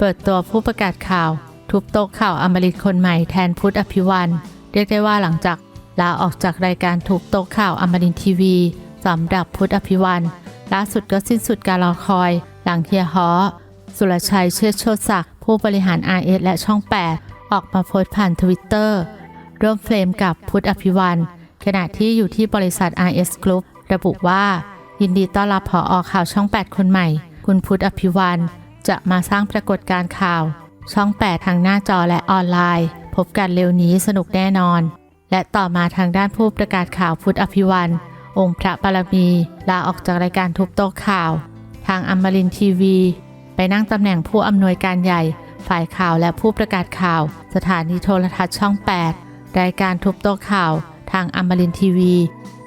เปิดตัวผู้ประกาศข่าว ทุบโต๊ะข่าวอมริตคนใหม่แทนพุทธอภิวันเรียกได้ว่าหลังจากลาออกจากรายการทุบโต๊ะข่าวอมรินทีวีสำหรับพุทธอภิวันล่าสุดก็สิ้นสุดการรอคอย หลังเฮียฮอสุรชัยเชิดโชติศักดิ์ผู้บริหาร RS และช่อง 8 ออกมาโพสต์ผ่านทวิตเตอร์ร่วมเฟรมกับพุทธอภิวันขณะที่อยู่ที่บริษัท RS Group ระบุว่า ยินดีต้อนรับผออข่าวช่อง 8 คนใหม่ คุณพุทธอภิวัน จะมาสร้างปรากฏการ์ข่าว ช่อง 8 ทางหน้าจอและออนไลน์ พบกันเร็วนี้สนุกแน่นอน และต่อมาทางด้านผู้ประกาศข่าวพุทธอภิวันองค์พระบารมีลาออกจากรายการทุบโต๊ะข่าว ทางอมรินทีวี ไปนั่งตำแหน่งผู้อำนวยการใหญ่ ฝ่ายข่าวและผู้ประกาศข่าว สถานีโทรทัศน์ช่อง 8 รายการทุบโต๊ะข่าว ทางอมรินทีวี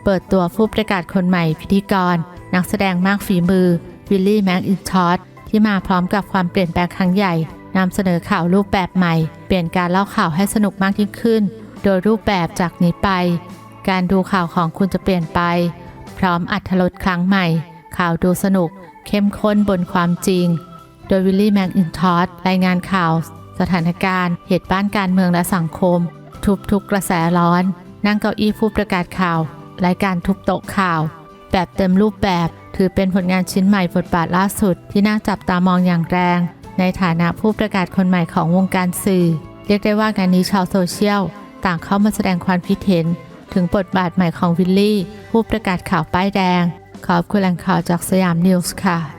เปิดตัวผู้ประกาศคนใหม่พิธีกร นักแสดงมากฝีมือวิลลี่แม็กอินทอส ที่มาพร้อมกับความเปลี่ยนแปลงครั้งใหญ่นำเสนอข่าวรูปแบบใหม่ เปลี่ยนการเล่าข่าวให้สนุกมากยิ่งขึ้น โดยรูปแบบจากนี้ไป การดูข่าวของคุณจะเปลี่ยนไป พร้อมอัธรสครั้งใหม่ ข่าวดูสนุก เข้มข้นบนความจริง โดยวิลลี่แม็กอินทอสรายงานข่าว สถานการณ์ เหตุบ้านการเมืองและสังคม ทุบทุกกระแสร้อน นั่งเก้าอี้ผู้ประกาศข่าว รายการทุบโต๊ะข่าว แบบเต็มรูปแบบ ถือเป็นผลงานชิ้นใหม่บทบาทล่าสุด ที่น่าจับตามองอย่างแรง ในฐานะผู้ประกาศคนใหม่ของวงการสื่อ เรียกได้ว่างานนี้ชาวโซเชียล ต่างเข้ามาแสดงความคิดเห็น ถึงบทบาทใหม่ของวิลลี่ ผู้ประกาศข่าวป้ายแดง ขอบคุณแหล่งข่าวจากสยามนิวส์ค่ะ